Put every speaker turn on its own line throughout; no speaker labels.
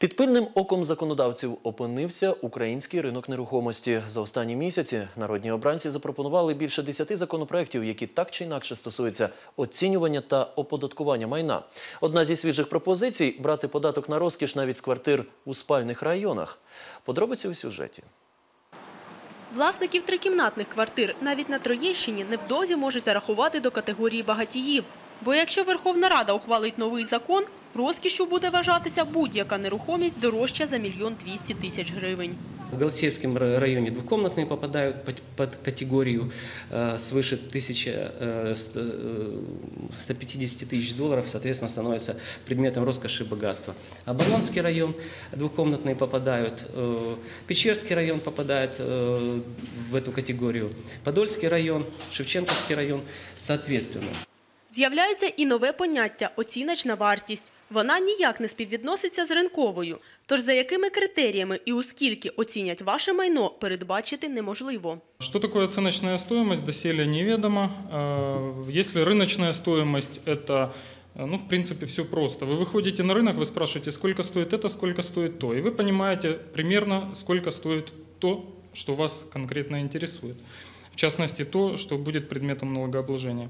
Під пильним оком законодавців опинився український ринок нерухомості. За останні місяці народні обранці запропонували більше десяти законопроєктів, які так чи інакше стосуються оцінювання та оподаткування майна. Одна зі свіжих пропозицій брати податок на розкіш навіть з квартир у спальних районах. Подробиці у сюжеті.
Власників трикімнатних квартир навіть на Троєщині невдовзі можуть зарахувати до категорії багатіїв. Бо якщо Верховна Рада ухвалить новий закон, розкішу буде вважатися будь-яка нерухомість дорожча за мільйон двісті тисяч гривень.
В Галатеевском ра- районе двухкомнатные попадают под, под категорию э, свыше 1000, э, ст- э, 150 тысяч долларов, соответственно, становятся предметом роскоши и богатства. Оборонский район двухкомнатные попадают, э, Печерский район попадает э, в эту категорию, Подольский район, Шевченковский район, соответственно.
З'являється і нове поняття – оціночна вартість. Вона ніяк не співвідноситься з ринковою. Тож за якими критеріями і у скільки оцінять ваше майно, передбачити неможливо.
Что такое оценочная стоимость, доселе неведомо. Э, Если рыночная стоимость – это, э, ну, в принципе, все просто. Вы выходите на рынок, вы спрашиваете, сколько стоит это, сколько стоит то. И вы понимаете примерно, сколько стоит то, что вас конкретно интересует. В частности, то, что будет предметом налогообложения.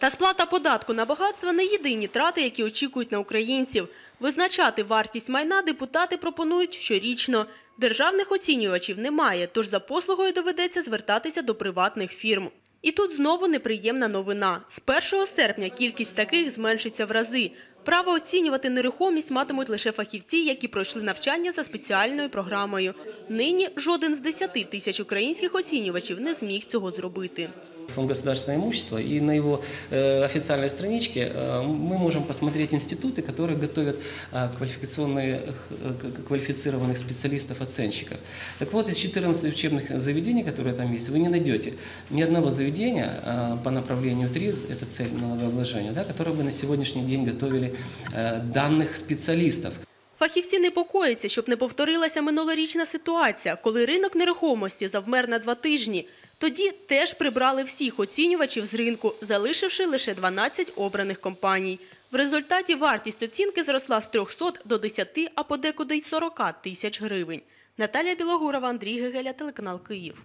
Та сплата податку на багатство не єдині трати, які очікують на українців. Визначати вартість майна депутати пропонують щорічно. Державних оцінювачів немає, тож за послугою доведеться звертатися до приватних фірм. І тут знову неприємна новина. З 1 серпня кількість таких зменшиться в рази. Право оцінювати нерухомість матимуть лише фахівці, які пройшли навчання за спеціальною програмою. Нині жоден з 10 тисяч українських оцінювачів не зміг цього зробити.
Фонд государственного имущества, и на его э, официальной страничке э, мы можем посмотреть институты, которые готовят э, квалификационные, э, к- квалифицированных специалистов-оценщиков. Так вот, из 14 учебных заведений, которые там есть, вы не найдете ни одного заведения э, по направлению 3, это цель налогообложения, да, которые бы на сегодняшний день готовили э, данных специалистов.
Фахівці непокояться, щоб не повторилася минулорічна ситуація, коли ринок нерухомості завмер на два тижні. Тоді теж прибрали всіх оцінювачів з ринку, залишивши лише 12 обраних компаній. В результаті вартість оцінки зросла з 300 до 10, а подекуди й 40 тисяч гривень. Наталія Білогурова, Андрій Гегеля, телеканал Київ.